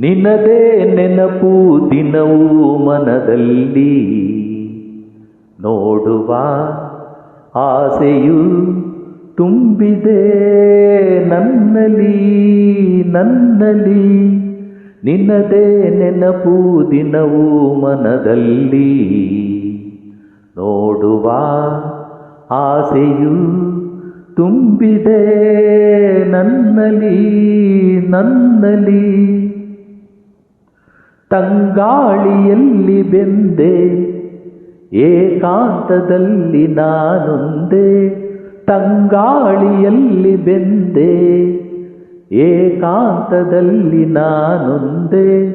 ನಿನ್ನದೇ ನೆನಪು ದಿನವೂ ಮನದಲ್ಲಿ. ನೋಡುವ ಆಸೆಯು ತುಂಬಿದೆ ನನ್ನಲಿ ನನ್ನಲಿ ನಿನ್ನದೇ ನೆನಪು ದಿನವೂ ಮನದಲ್ಲಿ. ನೋಡುವ ಆಸೆಯು ತುಂಬಿದೆ ನನ್ನಲಿ ನನ್ನಲ್ಲಿ. ತಂಗಾಳಿಯಲ್ಲಿ ಬೆಂದೆ, ಏಕಾಂತದಲ್ಲಿ ನಾನೊಂದೆ. ತಂಗಾಳಿಯಲ್ಲಿ ಬೆಂದೆ, ಏಕಾಂತದಲ್ಲಿ ನಾನೊಂದೆ.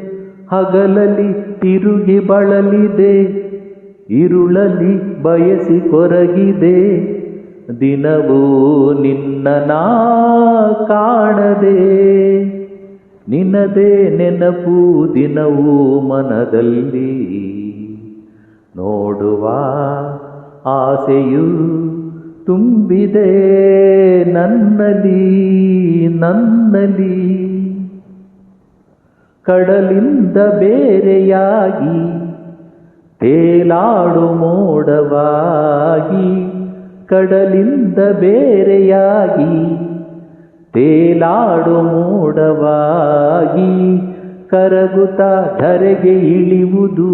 ಹಗಲಲಿ ತಿರುಗಿ ಬಳಲಿದೆ, ಇರುಳಲಿ ಬಯಸಿ ಕೊರಗಿದೆ. ದಿನವೂ ನಿನ್ನ ನಾ ಕಾಣದೆ. ನಿನ್ನದೇ ನೆನಪು ದಿನವೂ ಮನದಲ್ಲಿ. ನೋಡುವ ಆಸೆಯು ತುಂಬಿದೆ ನನ್ನಲಿ ನನ್ನಲಿ ಕಡಲಿಂದ ಬೇರೆಯಾಗಿ ತೇಲಾಡು ಮೋಡವಾಗಿ, ಕಡಲಿಂದ ಬೇರೆಯಾಗಿ ತೇಲಾಡು ಮೂಡವಾಗಿ ಕರಗುತ ಧರೆಗೆ ಇಳಿಯುವುದು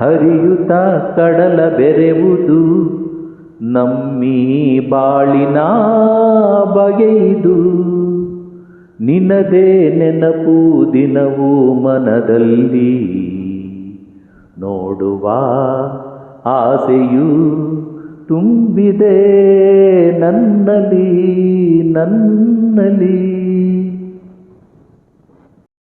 ಹರಿಯುತ ಕಡಲ ಬೆರೆವುದು, ನಮ್ಮಿ ಬಾಳಿನ ಬಗೆಯಿದು ನಿನದೇ ನೆನಪು ದಿನವೂ ಮನದಲ್ಲಿ ನೋಡುವ ಆಸೆಯು ತುಂಬಿದೆ ನನ್ನಲಿ ನನ್ನಲ್ಲಿ.